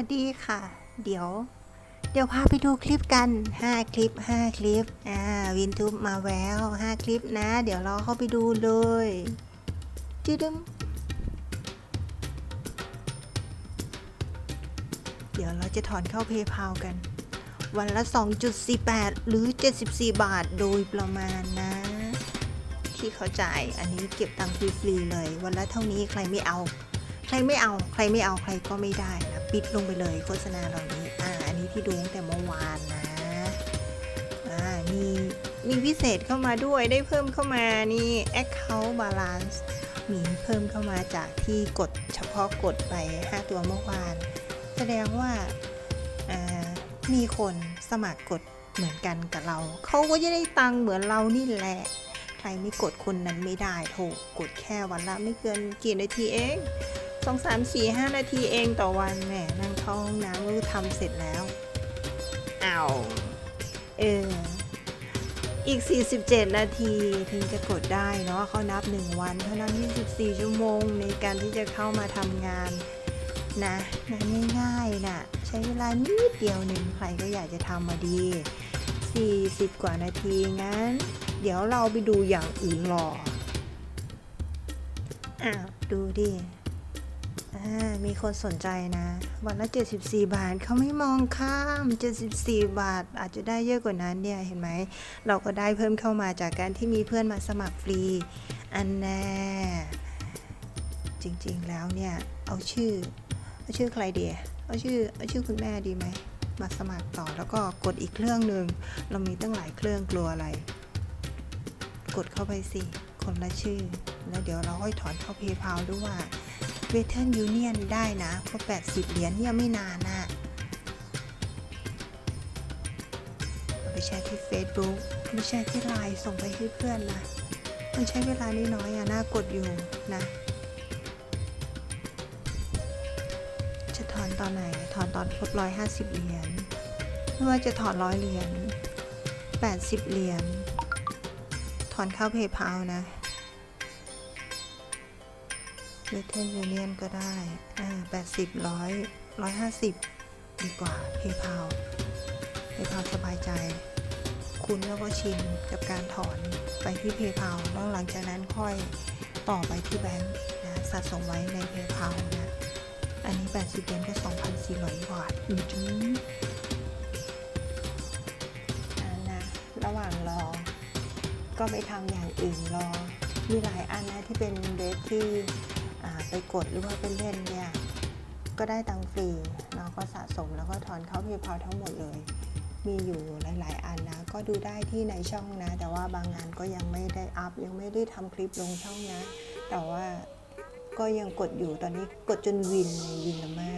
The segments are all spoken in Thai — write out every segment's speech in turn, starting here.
วัสดีค่ะ เดี๋ยว เดี๋ยวพาไปดูคลิปกัน 5 คลิป 5 คลิป อ่า วินทูบมาแวว5 คลิปนะ เดี๋ยวเราเข้าไปดูเลยจืดึมเดี๋ยวเราจะถอนเข้าเพย์พากัน วันละ 2.48 หรือ 74 บาทโดยประมาณนะ ที่เขาจ่าย อันนี้เก็บตังค์ฟรีๆเลย วันละเท่านี้ใครไม่เอา ใครไม่เอา ใครไม่เอาใครก็ไม่ได้นะ ปิดลงไปเลยโฆษณาเหล่านี้ อ่า อันนี้ที่ดูตั้งแต่เมื่อวานนะ อ่า มีมีพิเศษเข้ามาด้วยได้เพิ่มเข้ามานี่ account balance มีเพิ่มเข้ามาจากที่กดเฉพาะกดไป 5 ตัวเมื่อวาน แสดงว่าอ่ามีคนสมัครกดเหมือนกันกับเรา เขาก็จะได้ตังค์เหมือนเรานี่แหละ ใครไม่กดคนนั้นไม่ได้โถกดแค่วันละไม่เกินกี่นาทีเอง สองสามสี่ห้านาทีเองต่อวันแหมนั่งเข้าห้องน้ำก็ทำเสร็จแล้วเอาเอออีก 47 นาทีถึงจะกดได้เนาะเขานับ 1 วัน เท่านั้น 24 ชั่วโมงในการที่จะเข้ามาทำงานนะงานง่ายๆนะใช้เวลานิดเดียวหนึ่งใครก็อยากจะทำมาดี 40 กว่านาทีงั้น เดี๋ยวเราไปดูอย่างอื่นรออ้าวดูดิ มีคนสนใจนะ วันละ 74 บาทเขาไม่มองข้าม 74 บาท อาจจะได้เยอะกว่านั้นเนี่ย เห็นไหม เราก็ได้เพิ่มเข้ามาจากการที่มีเพื่อนมาสมัครฟรี อันแน่ จริงๆแล้วเนี่ย เอาชื่อ เอาชื่อใครเดียเอาชื่อ เอาชื่อคุณแม่ดีไหม มาสมัครต่อแล้วก็กดอีกเครื่องหนึ่ง เรามีตั้งหลายเครื่องกลัวอะไร กดเข้าไปสิ คนละชื่อ แล้วเดี๋ยวเราค่อยถอนเข้าเพย์พาด้วยว่า เวทเทิลยูเนียนได้นะเพราะ80 เหรียญเนี่ยไม่นานนะเอาไปแชร์ที่ Facebook ไม่แชร์ที่ไลน์ส่งไปให้เพื่อนนะ มันใช้เวลานิดน้อยอะน่ากดอยู่นะ จะถอนตอนไหน ถอนตอนครบร้อยห้าสิบเหรียญไม่ว่าจะถอนร้อยเหรียญแปดสิบเหรียญถอนเข้าเพย์พานะ เ e เท r ยูเนียนก็ได้อ่าแปดสิบร้อยร้อยห้าสิบดีกว่าเพย์พาเพย์พาสบายใจ คุณแล้วก็ชินกับการถอนไปที่เพย์พาแล้วหลังจากนั้นค่อยต่อไปที่แบงค์นะสะสมไว้ในเพย์พานะ อันนี้ 80เหรียญก็ 2,400 บาทอือจื้ออันะระหว่างรอ ก็ไปทำอย่างอื่นรอมีหลายอันนะที่เป็นเดทที่ ไปกดหรือว่าไปเล่นเนี่ยก็ได้ตังฟรีเราก็สะสมแล้วก็ถอนเข้าพย์พาทั้งหมดเลย มีอยู่หลาย ๆ อันนะ ก็ดูได้ที่ในช่องนะ แต่ว่าบางงานก็ยังไม่ได้อัพยังไม่ได้ทำคลิปลงช่องนะ แต่ว่าก็ยังกดอยู่ตอนนี้กดจนวินในวินละมา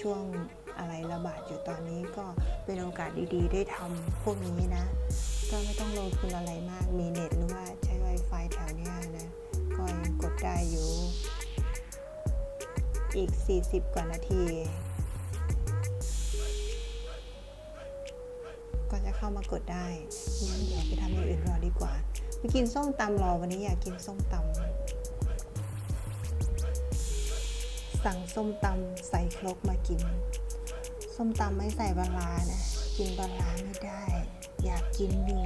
ช่วงอะไรระบาดอยู่ตอนนี้ก็เป็นโอกาสดีๆ ได้ทำพวกนี้นะ ก็ไม่ต้องลงทุนอะไรมากมีเน็ตหรือว่าใช้ Wi-Fi แถวเนี้ยนะ ก็ยังกดได้อยู่ อีก 40 กว่านาที ก็จะเข้ามากดได้งั้นเดี๋ยวไปทำอย่างอื่นรอดีกว่า ไปกินส้มตำรอวันนี้อยากกินส้มตำสั่งส้มตำใส่ครกมากิน ส้มตำไม่ใส่ปลาร้านะ กินปลาร้าไม่ได้ อยากกินอยู่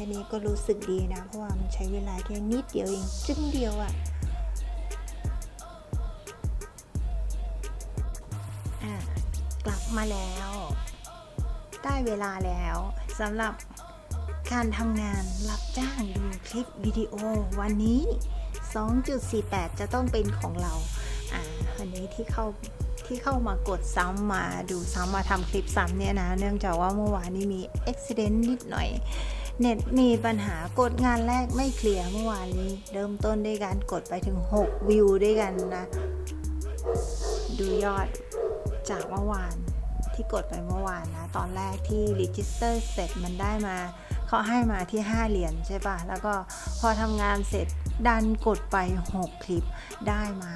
ค่นี้ก็รู้สึกดีนะ เพราะว่ามันใช้เวลาแค่นิดเดียวเองจึ้งเดียวอะ่ะกลับมาแล้ว ได้เวลาแล้วสำหรับการทำงานรับจ้างดูคลิปวิดีโอวันนี้ 2.48 จะต้องเป็นของเรา อ่าอันนี้ที่เข้าที่เข้ามากดซ้ำมาดูซ้ำมาทำคลิปซ้ำเนี่ยนะ เนื่องจากว่าเมื่อวานนี้มีอุบิเหตุนิดหน่อย เน็ตมีปัญหากดงานแรกไม่เคลียร์เมื่อวานนี้ เริ่มต้นด้วยการกดไปถึง 6 วิวด้วยกันนะ ดูยอดจากเมื่อวานที่กดไปเมื่อวานนะ ตอนแรกที่ register เสร็จมันได้มาเขาให้มาที่ 5 เหรียญใช่ปะแล้วก็พอทำงานเสร็จดันกดไป 6 คลิปได้มา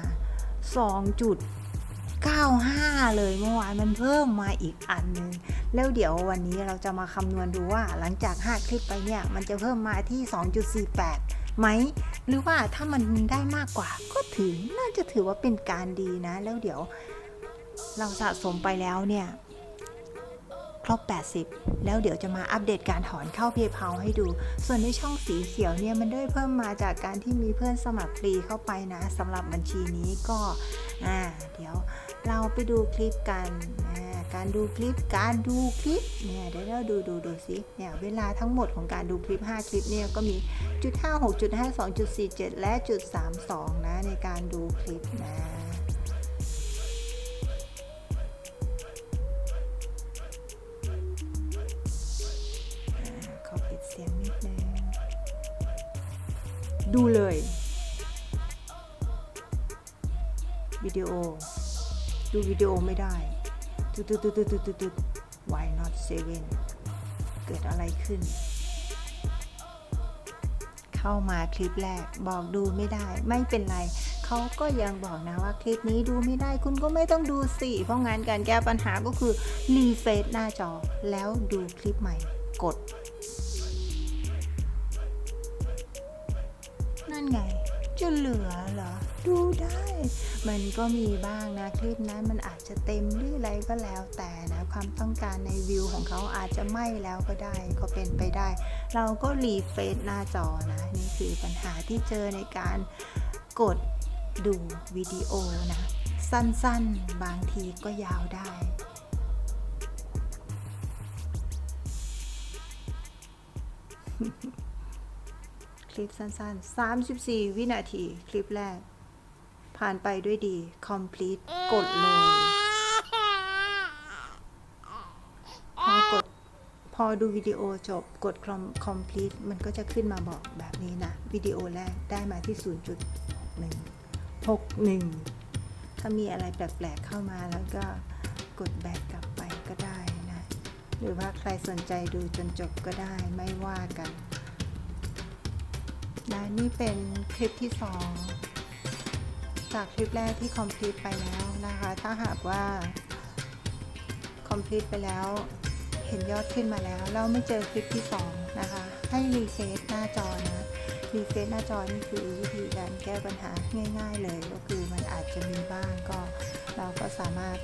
9.5 เลยเมื่อวานมันเพิ่มมาอีกอันนึงแล้วเดี๋ยววันนี้เราจะมาคำนวณดูว่าหลังจาก 5 คลิปไปเนี่ย มันจะเพิ่มมาที่ 2.48 ไหม หรือว่าถ้ามันได้มากกว่า ก็ถือน่าจะถือว่าเป็นการดีนะ แล้วเดี๋ยวเราสะสมไปแล้วเนี่ย ครบ 80 แล้วเดี๋ยวจะมาอัปเดตการถอนเข้า PayPal ให้ดู ส่วนในช่องสีเขียวเนี่ยมันได้เพิ่มมาจากการที่มีเพื่อนสมัครฟรีเข้าไปนะสำหรับบัญชีนี้ก็อ่าเดี๋ยวเราไปดูคลิปกันการดูคลิป การดูคลิป เนี่ยเดี๋ยวเราดูดูดูสิเนี่ยเวลาทั้งหมดของการดูคลิป 5 คลิปเนี่ยก็มีจุด56จุด52จุด47 และจุด 32 นะในการดูคลิปนะ ดูเลยวิดีโอ ดูวิดีโอไม่ได้ตุดตุดตุดตุดตุดตุดตุด why not seven เกิดอะไรขึ้น เข้ามาคลิปแรกบอกดูไม่ได้ ไม่เป็นไร เขาก็ยังบอกนะว่าคลิปนี้ดูไม่ได้คุณก็ไม่ต้องดูสิเพราะงั้นการแก้ปัญหาก็คือรีเฟซหน้าจอแล้วดูคลิปใหม่กด นไงจะเหลือเหรอ ดูได้ มันก็มีบ้างนะคลิปนั้นมันอาจจะเต็มหรืออะไรก็แล้วแต่นะ ความต้องการในวิวของเขาอาจจะไม่แล้วก็ได้ก็เป็นไปได้ เราก็รีเฟซหน้าจอนะ นี่คือปัญหาที่เจอในการกดดูวิดีโอนะ สั้นๆ บางทีก็ยาวได้ คลิปสั้นๆ 34 วินาที คลิปแรก ผ่านไปด้วยดี complete กดเลย พอกด พอดูวิดีโอจบกด com- complete มันก็จะขึ้นมาบอกแบบนี้นะ วิดีโอแรกได้มาที่ 0.61 61 ถ้ามีอะไรแปลกๆเข้ามาแล้วก็กดแบกกลับไปก็ได้นะ หรือว่าใครสนใจดูจนจบก็ได้ไม่ว่ากัน และนี่เป็นคลิปที่ 2 จากคลิปแรกที่ complete ไปแล้วนะคะ ถ้าหากว่า complete ไปแล้ว เห็นยอดขึ้นมาแล้ว เราไม่เจอคลิปที่ 2 นะคะ ให้รีเฟซหน้าจอนะรีเฟซหน้าจอนี่คือวิธีการแก้ปัญหาง่าย ๆ เลยก็คือมันอาจจะมีบ้างก็ เราก็สามารถ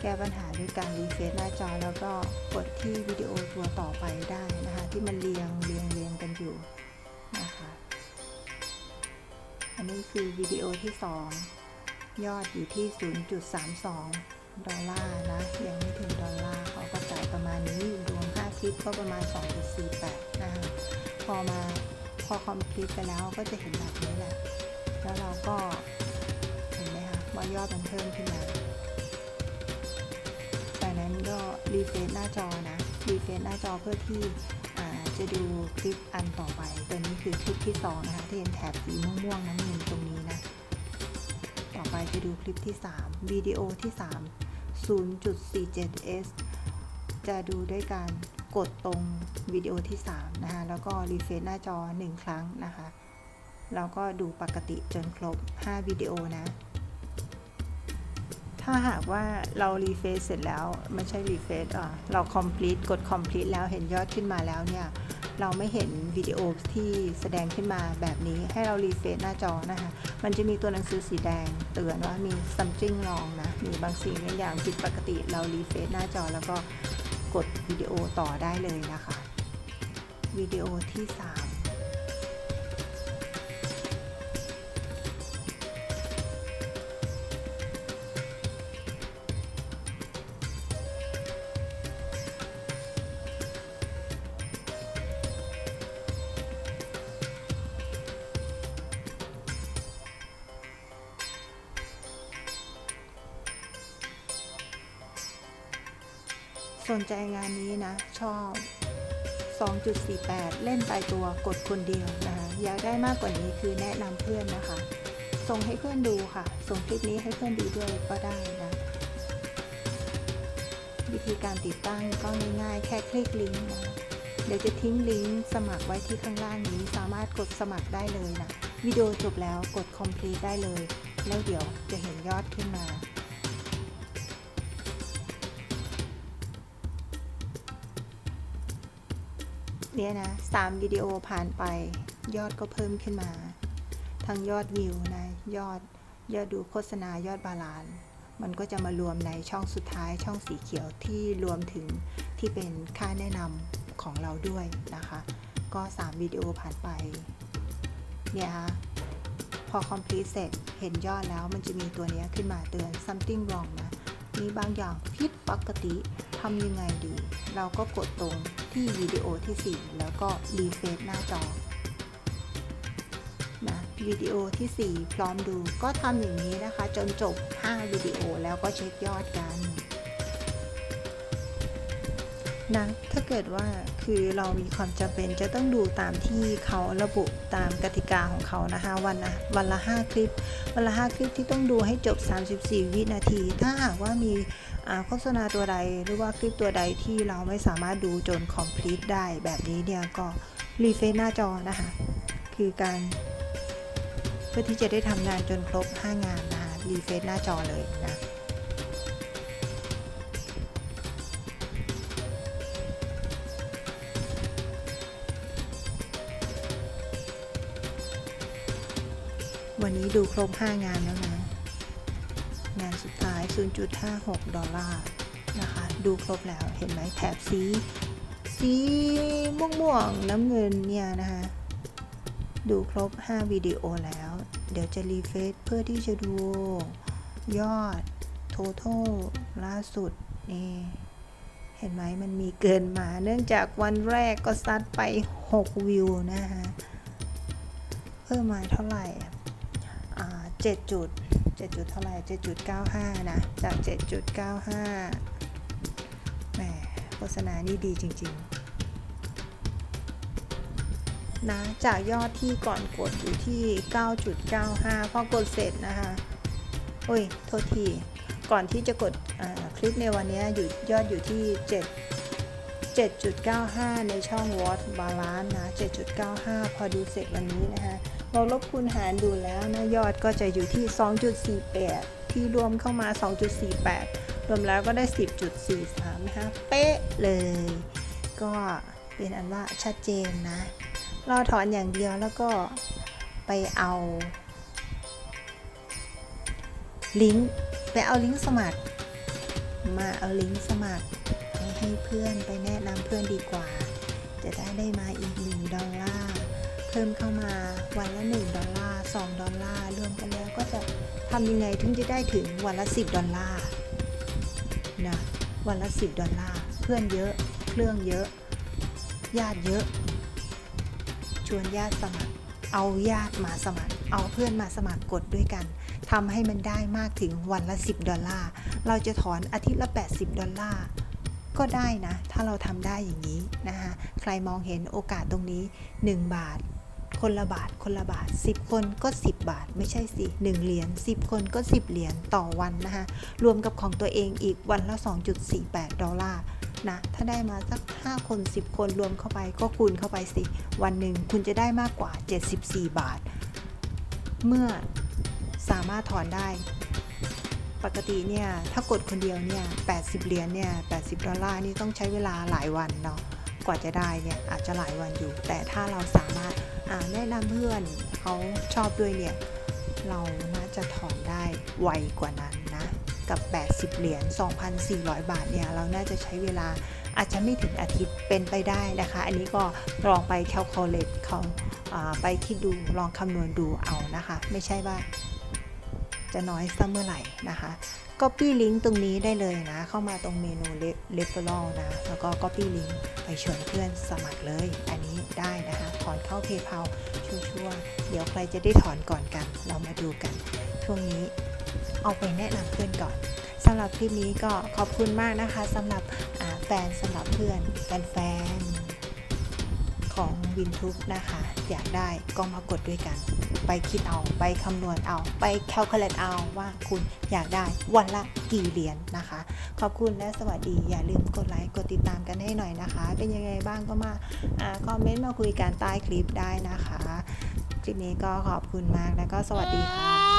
แก้ปัญหาด้วยการรีเฟซหน้าจอ แล้วก็กดที่วิดีโอตัวต่อไปได้นะคะ ที่มันเรียงเรียงเรียงกันอยู่ อันนี้คือวิดีโอที่ 2 ยอดอยู่ที่ 0.32 ดอลลาร์นะ ยังไม่ถึงดอลลาร์เขาก็จ่ายประมาณนี้รวม5คลิปก็ประมาณ 2.48นะคะพอมาพอคอมพลีทไปแล้วก็จะเห็นแบบนี้แหละ แล้วเราก็เห็นไหมคะว่ายอดมันเพิ่มขึ้นมาจากนั้นก็รีเฟซหน้าจอนะรีเฟซหน้าจอเพื่อที่ จะดูคลิปอันต่อไป ตัวนี้คือคลิปที่2นะคะที่เห็นแถบสีม่วงๆน้ำเงินตรงนี้นะ ต่อไปจะดูคลิปที่ 3 วิดีโอที่ 3 0.47s จะดูด้วยการกดตรงวิดีโอที่ 3 นะคะ แล้วก็รีเฟซหน้าจอ 1 ครั้งนะคะ แล้วก็ดูปกติจนครบ 5 วิดีโอนะ ถ้าหากว่าเรารีเฟซเสร็จแล้ว ไม่ใช่รีเฟซอะเรา complete กด complete แล้วเห็นยอดขึ้นมาแล้วเนี่ย เราไม่เห็นวิดีโอที่แสดงขึ้นมาแบบนี้ให้เรารีเฟซหน้าจอนะคะ มันจะมีตัวหนังสือสีแดง เตือนว่ามี something wrong นะ มีบางสิ่งบางอย่างผิดปกติ เรารีเฟซหน้าจอแล้วก็กดวิดีโอต่อได้เลยนะคะ วิดีโอที่ 3 สนใจงานนี้นะ ชอบ 2.48 เล่นตายตัวกดคนเดียวนะคะอยากได้มากกว่านี้คือแนะนำเพื่อนนะคะ ส่งให้เพื่อนดูค่ะ ส่งคลิปนี้ให้เพื่อนดูด้วยก็ได้นะ วิธีการติดตั้งก็ง่ายๆ แค่คลิกลิงก์นะเดี๋ยวจะทิ้งลิงก์สมัครไว้ที่ข้างล่างนี้สามารถกดสมัครได้เลยนะวิดีโอจบแล้วกด complete ได้เลย แล้วเดี๋ยวจะเห็นยอดขึ้นมา เนี่ยนะสามวิดีโอผ่านไป ยอดก็เพิ่มขึ้นมา ทั้งยอดวิวนะยอดยอดดูโฆษณายอดบาลานมันก็จะมารวมในช่องสุดท้ายช่องสีเขียวที่รวมถึงที่เป็นค่าแนะนำของเราด้วยนะคะ ก็ 3 วิดีโอผ่านไป เนี่ยฮะพอ complete เสร็จเห็นยอดแล้วมันจะมีตัวนี้ขึ้นมาเตือน something wrong นะ มีบางอย่างผิดปกติ ทำยังไงดี เราก็กดตรงที่วิดีโอที่ 4 แล้วก็รีเฟซหน้าจอนะวิดีโอทีสี่4 พร้อมดูก็ทำอย่างนี้นะคะ จนจบ 5 วิดีโอแล้วก็เช็คยอดกัน นะถ้าเกิดว่าคือเรามีความจำเป็นจะต้องดูตามที่เขาระบุตามกติกาของเขานะคะวันละวันละ 5 คลิป วันละ 5 คลิปที่ต้องดูให้จบ 34 วินาที ถ้าหากว่ามีโฆษณาตัวใดหรือว่าคลิปตัวใดที่เราไม่สามารถดูจน complete ได้แบบนี้เนี่ยก็รีเฟซหน้าจอนะคะ คือการ เพื่อที่จะได้ทำงานจนครบ 5 งานนะคะรีเฟซหน้าจอเลยนะ วันนี้ดูครบ 5 งานแล้วนะ งานสุดท้าย 0.56 ดอลลาร์นะคะ ดูครบแล้วเห็นไหมแถบสีสีม่วงๆน้ำเงินเนี่ยนะคะ ดูครบ 5 วิดีโอแล้ว เดี๋ยวจะรีเฟซเพื่อที่จะดูยอด total ล่าสุดนี่เห็นไหมมันมีเกินมา เนื่องจากวันแรกก็ซัดไป 6 วิวนะคะ เพิ่มมาเท่าไหร่ 7จุด7จุดเท่าไหร่7.95 นะ จาก 7.95แหมโฆษณานี่ดีจริง ๆ นะ จากยอดที่ก่อนกดอยู่ที่ 9.95 พอกดเสร็จนะคะ โอ้ย โทษที ก่อนที่จะกดคลิปในวันนี้อยู่ยอดอยู่ที่ 7 7.95 ในช่อง Watch Balance นะ 7.95 พอดูเสร็จวันนี้นะคะ เราลบคูณหารดูแล้วนะยอดก็จะอยู่ที่ 2.48 ที่รวมเข้ามา 2.48 รวมแล้วก็ได้ 10.43 นะคะ เป๊ะเลย ก็เป็นอันว่าชัดเจนนะรอถอนอย่างเดียวแล้วก็ไปเอา ลิงก์ไปเอาลิงก์สมัคร มาเอาลิงก์สมัครให้ให้เพื่อนไปแนะนำเพื่อนดีกว่า จะได้ได้มาอีก1ดอลลาร์ เพิ่มเข้ามาวันละ 1 ดอลลาร์ 2 ดอลลาร์ รวมกันแล้วก็จะทำยังไงถึงจะได้ถึงวันละ 10 ดอลลาร์นะวันละ 10 ดอลลาร์ เพื่อนเยอะเครื่องเยอะ ญาติเยอะ ชวนญาติสมัคร เอาญาติมาสมัคร เอาเพื่อนมาสมัครกดด้วยกันทำให้มันได้มากถึงวันละ 10 ดอลลาร์ เราจะถอนอาทิตย์ละ 80 ดอลลาร์ก็ได้นะ ถ้าเราทำได้อย่างนี้นะคะ ใครมองเห็นโอกาสตรงนี้ 1 บาท คนละบาทคนละบาท 10 คนก็ 10 บาท ไม่ใช่สิ1เหรียญ10 คนก็ 10 เหรียญต่อวันนะคะรวมกับของตัวเองอีกวันละ 2.48 ดอลลาร์นะถ้าได้มาสัก 5 คน 10 คนรวมเข้าไปก็คูณเข้าไปสิ วันหนึ่งคุณจะได้มากกว่า 74 บาท เมื่อสามารถถอนได้ ปกติเนี่ย ถ้ากดคนเดียวเนี่ย 80 เหรียญเนี่ย 80 ดอลลาร์นี่ต้องใช้เวลาหลายวันเนาะกว่าจะได้เนี่ยอาจจะหลายวันอยู่ แต่ถ้าเราสามารถ แนะนำเพื่อนเขาชอบด้วยเนี่ย เราน่าจะถอนได้ไวกว่านั้นนะ กับ 80 เหรียญ 2,400 บาทเนี่ย เราน่าจะใช้เวลาอาจจะไม่ถึงอาทิตย์เป็นไปได้นะคะ อันนี้ก็ลองไป calculate เขาอ่าไปคิดดูลองคำนวณดูเอานะคะ ไม่ใช่ว่าจะน้อยสักเมื่อไหร่นะคะ Copy link ตรงนี้ได้เลยนะ เข้ามาตรงเมนู referral นะ แล้วก็ Copy link ไปชวนเพื่อนสมัครเลย อันนี้ได้นะคะ ถอนเข้า PayPal ชัวร์ๆเดี๋ยวใครจะได้ถอนก่อนกัน เรามาดูกัน ช่วงนี้เอาไปแนะนำเพื่อนก่อนสำหรับคลิปนี้ก็ขอบคุณมากนะคะสำหรับแฟนสำหรับเพื่อนแฟนของวินทุกนะคะ อยากได้ก็มากดด้วยกัน ไปคิดเอา ไปคำนวณเอา ไปแคลคูลเลตเอาว่าคุณอยากได้วันละกี่เหรียญนนะคะ ขอบคุณและสวัสดี อย่าลืมกดไลค์กดติดตามกันให้หน่อยนะคะ เป็นยังไงบ้างก็มาอคอมเมนต์มาคุยกันใต้คลิปได้นะคะ คลิปนี้ก็ขอบคุณมากแล้วก็สวัสดีค่ะ